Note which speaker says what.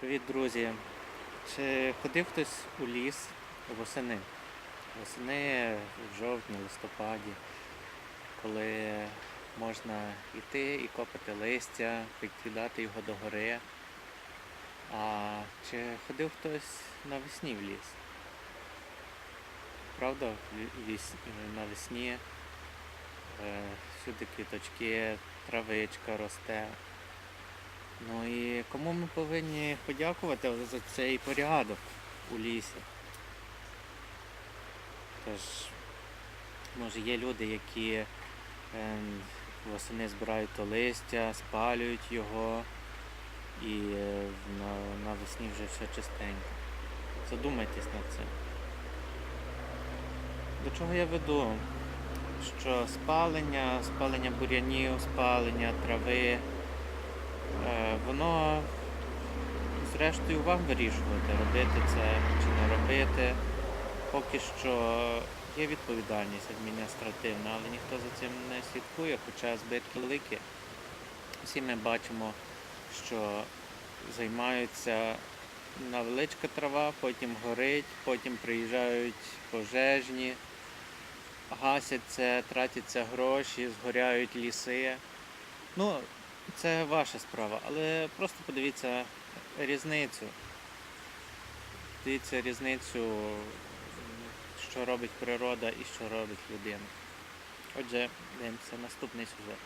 Speaker 1: Привіт, друзі! Чи ходив хтось у ліс восени? Восени в жовтні, листопаді, коли можна йти і копати листя, підкидати його до гори. А чи ходив хтось навесні в ліс? Правда, навесні е, всюди квіточки, травичка росте. Ну і кому ми повинні подякувати за цей порядок у лісі? Тож, може, є люди, які ем, восени збирають то листя, спалюють його і е, на, навесні вже все чистенько. Задумайтесь над цим. До чого я веду? Що спалення, спалення бур'янів, спалення трави. Е, воно зрештою вам вирішувати, робити це чи не робити. Поки що є відповідальність адміністративна, але ніхто за цим не слідкує, хоча збитки великі. Всі ми бачимо, що займаються невеличка трава, потім горить, потім приїжджають пожежні, гасять це, тратяться гроші, згоряють ліси. Ну, це ваша справа, але просто подивіться різницю. Дивіться різницю, що робить природа і що робить людина. Отже, дивимося наступний сюжет.